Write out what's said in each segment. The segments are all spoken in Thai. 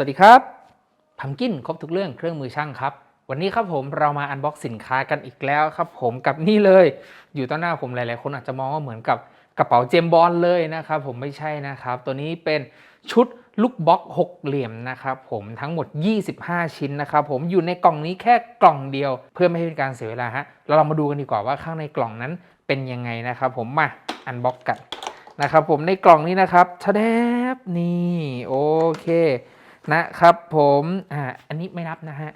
สวัสดีครับพัมกินครบทุกเรื่องเครื่องมือช่างครับ วันนี้ครับผมเรามาอันบ็อกสินค้ากันอีกแล้วครับผมกับนี่เลย อยู่ต่อหน้าผมหลาย ๆ คนอาจจะมองว่าเหมือนกับกระเป๋าเจมบอลเลยนะครับผมไม่ใช่นะครับ ตัวนี้เป็นชุดลูกบล็อกหกเหลี่ยมนะครับผมทั้งหมด 25 ชิ้นนะครับผมอยู่ในกล่องนี้แค่กล่องเดียว เพื่อไม่ให้เป็นการเสียเวลาฮะเราลองมาดูกันดีกว่าว่าข้างในกล่องนั้นเป็นยังไงนะครับผมมาอันบ็อกกันนะครับผมในกล่องนี้นะครับชะแดบนี่โอเค นะครับผมอ่าอันนี้ไม่นับนะฮะ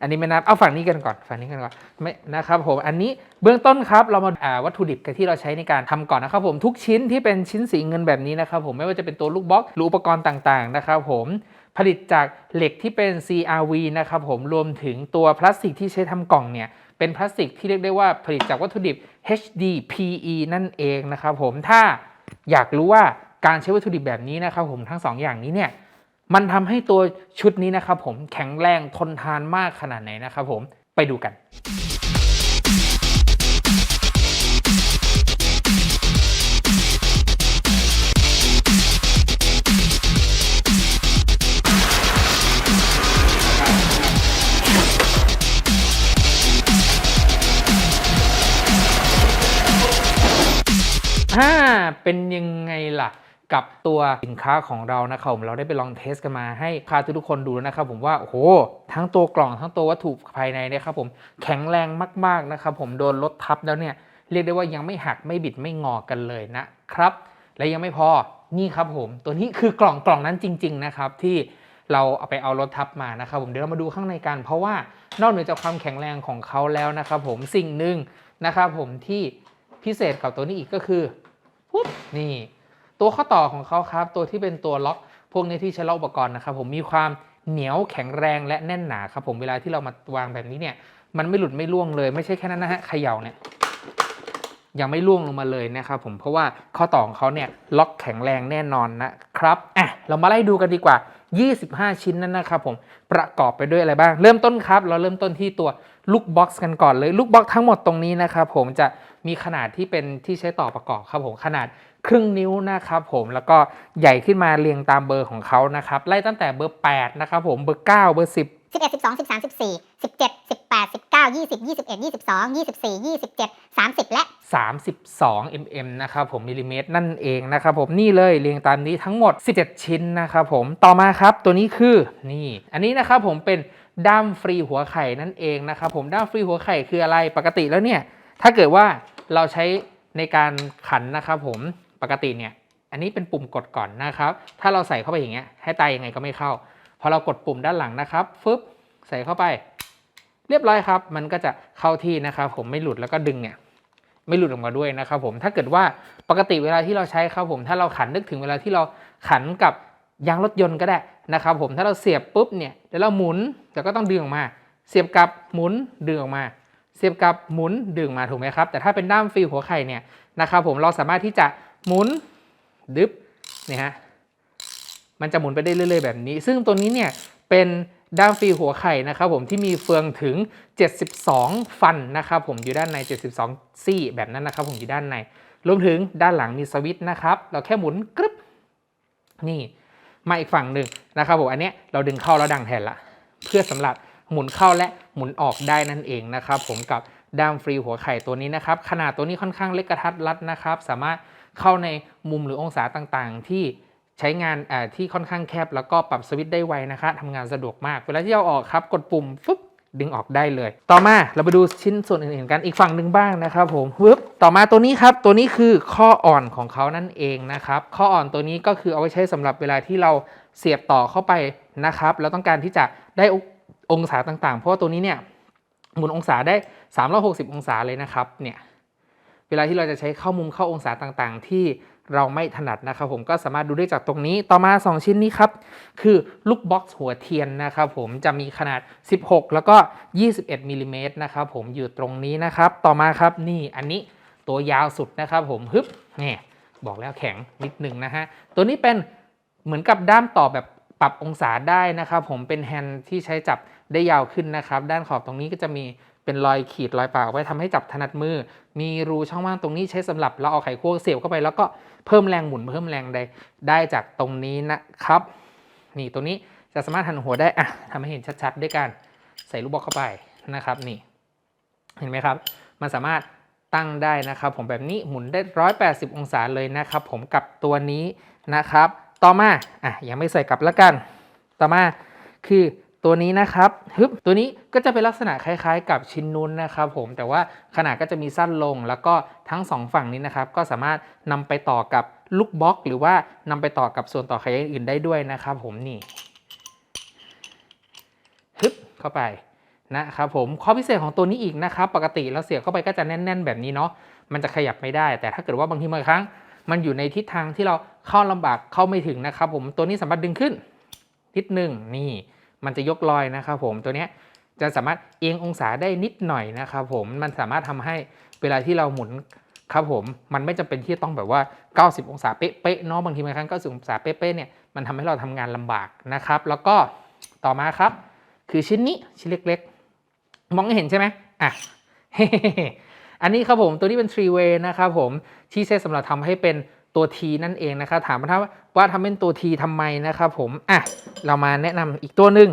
อันนี้ไม่นับเอาฝั่งนี้กันก่อนฝั่งนี้กันก่อนไม่นะครับผมอันนี้เบื้องต้นครับเรามาอ่าวัตถุดิบกันที่เราใช้ในการทำก่อนนะครับผมทุกชิ้นที่เป็นชิ้นสีเงินแบบนี้นะครับผมไม่ว่าจะเป็นตัวลูกบล็อกหรืออุปกรณ์ต่างๆนะครับผมผลิตจากเหล็กที่เป็น CRV นะครับผมรวมถึงตัวพลาสติกที่ใช้ทำกล่องเนี่ยเป็นพลาสติกที่เรียกได้ว่าผลิตจากวัตถุดิบ HDPE นั่นเองนะครับผมถ้าอยากรู้ว่าการใช้วัตถุดิบแบบนี้นะครับผมทั้งสออย่างนี้เนี่ย มันทำให้ตัวชุดนี้นะครับผมแข็งแรงทนทานมากขนาดไหนนะครับผมไปดูกันอ่าเป็นยังไงล่ะ กับตัวสินค้าของเรานะครับผมเราได้ไปลองเทสกันมาให้ลูกค้าทุกๆคนดูแล้วนะครับผมว่าโอ้โหทั้งตัวกล่องทั้งตัววัตถุภายในเนี่ยครับผมแข็งแรงมากๆนะครับผมโดนรถทับแล้วเนี่ยเรียกได้ว่ายังไม่หักไม่บิดไม่งอกันเลยนะครับ และยังไม่พอนี่ครับผมตัวนี้คือกล่องกล่องนั้นจริง ๆ นะครับ ที่เราเอาไปเอารถทับมานะครับผมเดี๋ยวเรามาดูข้างในกัน เพราะว่านอกเหนือจากความแข็งแรงของเขาแล้วนะครับผมสิ่งหนึ่งนะครับผมที่พิเศษกับตัวนี้อีกก็คือปุ๊บนี่ ตัวข้อต่อของเขาครับ ตัวที่เป็นตัวล็อกพวกนี้ที่ใช้ล็อกอุปกรณ์นะครับผมมีความเหนียวแข็งแรงและแน่นหนาครับผมเวลาที่เรามาวางแบบนี้เนี่ยมันไม่หลุดไม่ร่วงเลยไม่ใช่แค่นั้นนะฮะเขย่าเนี่ยยังไม่ร่วงลงมาเลยนะครับผมเพราะว่าข้อต่อของเขาเนี่ยล็อกแข็งแรงแน่นอนนะครับอะเรามาไล่ดูกันดีกว่า 25 ชิ้นนั้นนะครับผมประกอบไปด้วยอะไรบ้าง เริ่มต้นครับ เราเริ่มต้นที่ตัวลูกบ็อกซ์กันก่อนเลยลูกบ็อกซ์ทั้งหมดตรงนี้นะครับผมจะมีขนาดที่เป็นที่ใช้ต่อประกอบครับผมขนาด ครึ่งนิ้วนะครับผมแล้วก็ใหญ่ขึ้นมาเรียงตามเบอร์ของเขานะครับไล่ตั้งแต่เบอร์ 8 นะครับผมเบอร์ 9 เบอร์ 10สิบเอ็ดสิบสองสิบสามสิบสี่สิบเจ็ดสิบแปดสิบเก้ายี่สิบยี่สิบเอ็ดยี่สิบสองยี่สิบสี่ยี่สิบเจ็ดสามสิบและ 32 mm นะครับผมมิลลิเมตรนั่นเองนะครับผมนี่เลยเรียงตามนี้ทั้งหมด 17 ชิ้นนะครับผมต่อมาครับตัวนี้คือนี่ อันนี้นะครับผมเป็นด้ามฟรีหัวไข่นั่นเองนะครับผมด้ามฟรีหัวไข่คืออะไรปกติแล้วเนี่ย ถ้าเกิดว่าเราใช้ในการขันนะครับผม ปกติเนี่ย อันนี้เป็นปุ่มกดก่อนนะครับ ถ้าเราใส่เข้าไปอย่างเงี้ย ให้ตายยังไงก็ไม่เข้า พอเรากดปุ่มด้านหลังนะครับ ฟึบ ใส่เข้าไป เรียบร้อยครับ มันก็จะเข้าที่นะครับ ผมไม่หลุดแล้วก็ดึงเนี่ย ไม่หลุดออกมาด้วยนะครับผม ถ้าเกิดว่าปกติเวลาที่เราใช้ครับผม ถ้าเราขันนึกถึงเวลาที่เราขันกับยางรถยนต์ก็ได้นะครับ ผม ถ้าเราเสียบปุ๊บเนี่ยเดี๋ยวเราหมุน แล้วก็ต้องดึงออกมา เสียบกับหมุน ดึงออกมาเสียบกับหมุนดึงมาถูกไหมครับ แต่ถ้าเป็นด้ามฟรีหัวไข่เนี่ยนะครับผมเราสามารถที่จะ หมุนดึบเนี่ยฮะมันจะหมุนไปได้เรื่อย ๆ แบบนี้ ซึ่งตัวนี้เนี่ยเป็นด้ามฟรีหัวไข่นะครับผมที่มีเฟืองถึง 72 ฟันนะครับผมอยู่ด้านใน 72 ซี่แบบนั้นนะครับผมอยู่ด้านใน รวมถึงด้านหลังมีสวิตช์นะครับ เราแค่หมุนกรึบนี่มาอีกฝั่งหนึ่งนะครับผมอันเนี้ยเราดึงเข้าแล้วดังแทนละ เพื่อสำหรับหมุนเข้าและหมุนออกได้นั่นเองนะครับผมกับด้ามฟรีหัวไข่ตัวนี้นะครับขนาดตัวนี้ค่อนข้างเล็กกระทัดรัดนะครับ สามารถ เข้าในมุมหรือองศาต่างๆ ที่ใช้งานที่ค่อนข้างแคบ แล้วก็ปรับสวิตช์ได้ไวนะคะทำงานสะดวกมาก เวลาที่เอาออกครับ กดปุ่มฟึบดึงออกได้เลย ต่อมาเราไปดูชิ้นส่วนอื่นๆกันอีกฝั่งหนึ่งบ้างนะครับผมฟึบต่อมาตัวนี้ครับ ตัวนี้คือข้ออ่อนของเขานั่นเองนะครับ ข้ออ่อนตัวนี้ก็คือเอาไว้ใช้สำหรับเวลาที่เราเสียบต่อเข้าไปนะครับแล้วต้องการที่จะได้องศาต่างๆ เพราะว่าตัวนี้เนี่ยหมุนองศาได้ 360 องศาเลยนะครับ เนี่ย เวลาที่เราจะใช้เข้ามุมเข้าองศาต่างๆ ที่เราไม่ถนัดนะครับผมก็สามารถดูได้จากตรงนี้ต่อมา 2 ชิ้นนี้ครับ คือลูกบ็อกซ์หัวเทียนนะครับผมจะมีขนาด 16 แล้วก็ 21มิลลิเมตรนะครับผมอยู่ตรงนี้นะครับ ต่อมาครับนี่อันนี้ตัวยาวสุดนะครับผมฮึบนี่บอกแล้วแข็งนิดหนึ่งนะฮะตัวนี้เป็นเหมือนกับด้ามต่อแบบปรับองศาได้นะครับผมเป็นแฮนด์ที่ใช้จับได้ยาวขึ้นนะครับ ด้านขอบตรงนี้ก็จะมี เป็นรอยขีดรอยปากไว้ทำให้จับถนัดมือ มีรูช่องว่างตรงนี้ใช้สำหรับเราเอาไขควงเสียบเข้าไป แล้วก็เพิ่มแรงหมุนเพิ่มแรงได้ได้จากตรงนี้นะครับ นี่ตัวนี้จะสามารถหันหัวได้อะทำให้เห็นชัดๆ ด้วยการใส่ลูกบอลเข้าไปนะครับนี่ เห็นไหมครับ มันสามารถตั้งได้นะครับ ผมแบบนี้หมุนได้ 180 องศาเลยนะครับ ผมกับตัวนี้นะครับ ต่อมาอะยังไม่ใส่กลับแล้วกัน ต่อมาคือ ตัวนี้นะครับฮึบตัวนี้ก็จะเป็นลักษณะคล้ายๆ กับชิ้นนู้นนะครับผมแต่ว่าขนาดก็จะมีสั้นลง แล้วก็ทั้งสองฝั่งนี้นะครับก็สามารถนำไปต่อกับลูกบล็อก หรือว่านำไปต่อกับส่วนต่อขยายอื่นได้ด้วยนะครับ ผมนี่ฮึบเข้าไปนะครับผมข้อพิเศษของตัวนี้อีกนะครับ ปกติเราเสียบเข้าไปก็จะแน่น ๆ แบบนี้เนาะมันจะขยับไม่ได้ แต่ถ้าเกิดว่าบางทีบางครั้ง มันอยู่ในทิศทางที่เราเข้าลำบากเข้าไม่ถึงนะครับ ผมตัวนี้สามารถดึงขึ้นทิศหนึ่งนี่ มันจะยกลอยนะครับผมตัวนี้จะสามารถเอียงองศาได้นิดหน่อยนะครับผมมันสามารถทำให้เวลาที่เราหมุนครับผมมันไม่จำเป็นที่ต้องแบบว่า 90 องศาเป๊ะๆเนาะบางทีบางครั้ง90 องศาเป๊ะๆเนี่ยมันทำให้เราทำงานลำบากนะครับ แล้วก็ต่อมาครับ คือชิ้นนี้ชิ้นเล็กๆ มองเห็นใช่ไหมอะอันนี้ครับผมตัวนี้เป็น three way นะครับผมที่ใช้สำหรับทำให้เป็น ตัว T นั่นเองนะครับถามมาว่าทำเป็นตัว T ทำไมนะครับผมอะเรามาแนะนำอีกตัวหนึ่ง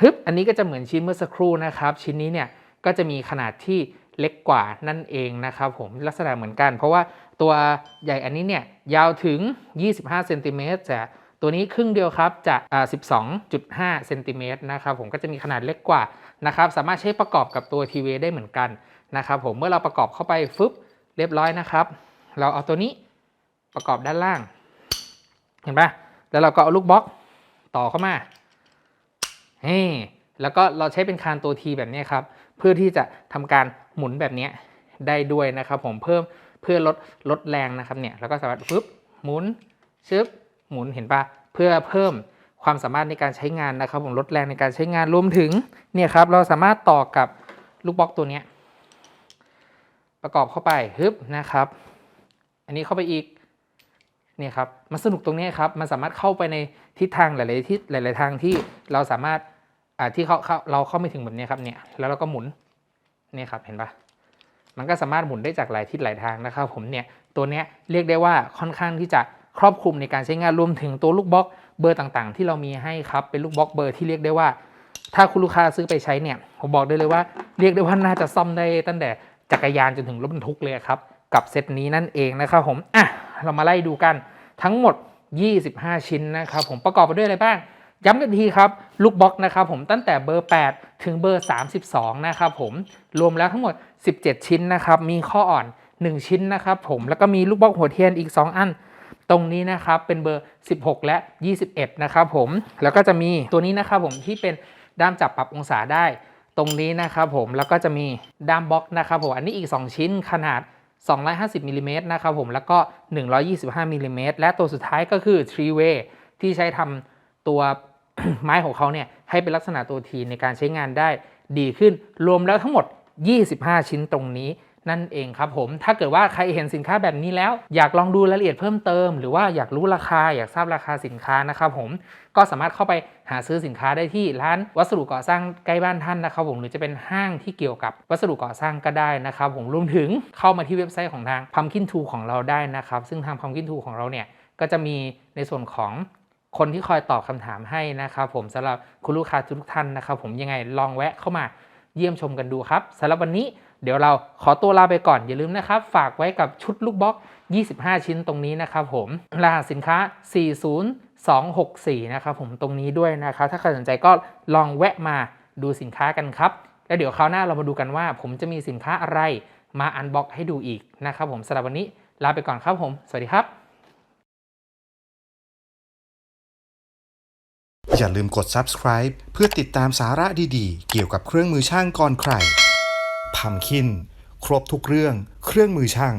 ฮึบอันนี้ก็จะเหมือนชิ้นเมื่อสักครู่นะครับ ชิ้นนี้เนี่ยก็จะมีขนาดที่เล็กกว่านั่นเองนะครับผมลักษณะเหมือนกัน เพราะว่าตัวใหญ่อันนี้เนี่ยยาวถึง 25เซนติเมตรแต่ตัวนี้ครึ่งเดียวครับจะ12.5เซนติเมตรนะครับผมก็จะมีขนาดเล็กกว่านะครับสามารถใช้ประกอบกับตัวทีวีได้เหมือนกันนะครับผมเมื่อเราประกอบเข้าไปฟึบเรียบร้อยนะครับ เราเอาตัวนี้ ประกอบด้านล่าง เห็นปะแล้วเราก็เอาลูกบล็อกต่อเข้ามาเฮ้แล้วก็เราใช้เป็นคานตัวทีแบบนี้ครับ เพื่อที่จะทำการหมุนแบบนี้ได้ด้วยนะครับผมเพิ่มเพื่อลดลดแรงนะครับเนี่ยแล้วก็สามารถฟึบหมุนชึบหมุนเห็นปะเพื่อเพิ่มความสามารถในการใช้งานนะครับผมลดแรงในการใช้งานรวมถึงเนี่ยครับเราสามารถต่อกับลูกบล็อกตัวเนี้ยประกอบเข้าไปฮึบนะครับ อันนี้เข้าไปอีก เนี่ยครับมันสนุกตรงนี้ครับมันสามารถเข้าไปในทิศทางหลายๆทิศหลาย ๆ ทางที่เราสามารถอ่าที่เขาเขาเราเข้าไม่ถึงแบบนี้ครับเนี่ยแล้วเราก็หมุนเนี่ยครับเห็นปะมันก็สามารถหมุนได้จากหลายทิศหลายทางนะครับ ผมเนี่ยตัวเนี้ยเรียกได้ว่าค่อนข้างที่จะครอบคลุมในการใช้งานรวมถึงตัวลูกบล็อกเบอร์ต่างๆ ที่เรามีให้ครับเป็นลูกบล็อกเบอร์ที่เรียกได้ว่า ถ้าคุณลูกค้าซื้อไปใช้เนี่ยผมบอกได้เลยว่า เรียกได้ว่าน่าจะซ่อมได้ตั้งแต่จักรยานจนถึงรถบรรทุกเลยครับกับเซตนี้นั่นเองนะครับผมอะ เรามาไล่ดูกันทั้งหมด 25 ชิ้นนะครับผมประกอบไปด้วยอะไรบ้าง ย้ำกันทีครับ ลูกบล็อกนะครับผมตั้งแต่เบอร์ 8 ถึงเบอร์ 32 นะครับผมรวมแล้วทั้งหมด 17 ชิ้นนะครับมีข้ออ่อน 1 ชิ้นนะครับผมแล้วก็มีลูกบล็อกหัวเทียนอีก 2 อันตรงนี้นะครับเป็นเบอร์ 16 และ 21 นะครับผมแล้วก็จะมีตัวนี้นะครับผมที่เป็นด้ามจับปรับองศาได้ ตรงนี้นะครับผมแล้วก็จะมีด้ามบล็อกนะครับผมอันนี้อีก 2 ชิ้นขนาด 250มิลลิเมตรนะครับผมแล้วก็ 125มิลลิเมตรและตัวสุดท้ายก็คือ three way ที่ใช้ทำตัวไม้ของเขาเนี่ยให้เป็นลักษณะตัวทีในการใช้งานได้ดีขึ้นรวมแล้วทั้งหมด 25 ชิ้นตรงนี้ นั่นเองครับผมถ้าเกิดว่าใครเห็นสินค้าแบบนี้แล้ว อยากลองดูรายละเอียดเพิ่มเติม หรือว่าอยากรู้ราคาอยากทราบราคาสินค้านะครับผมก็สามารถเข้าไปหาซื้อสินค้าได้ที่ร้านวัสดุก่อสร้างใกล้บ้านท่านนะครับผมหรือจะเป็นห้างที่เกี่ยวกับวัสดุก่อสร้างก็ได้นะครับผมรวมถึงเข้ามาที่เว็บไซต์ของทาง Pumpkin Tool ของเราได้นะครับซึ่งทาง Pumpkin Tool ของเราเนี่ยก็จะมีในส่วนของคนที่คอยตอบคำถามให้นะครับผมสำหรับคุณลูกค้าทุกท่านนะครับผมยังไงลองแวะเข้ามาเยี่ยมชมกันดูครับสำหรับวันนี้ เดี๋ยวเราขอตัวลาไปก่อน อย่าลืมนะครับ ฝากไว้กับชุดลูกบล็อก 25 ชิ้นตรงนี้นะครับผมรหัสสินค้า 40264 นะครับผมตรงนี้ด้วยนะครับ ถ้าใครสนใจก็ลองแวะมาดูสินค้ากันครับ แล้วเดี๋ยวคราวหน้าเรามาดูกันว่า ผมจะมีสินค้าอะไรมาอันบ็อกให้ดูอีกนะครับผมสำหรับวันนี้ลาไปก่อนครับผม สวัสดีครับ อย่าลืมกด subscribe เพื่อติดตามสาระดีๆ เกี่ยวกับเครื่องมือช่างก่อนใคร พัมคิน ครบทุกเรื่อง เครื่องมือช่าง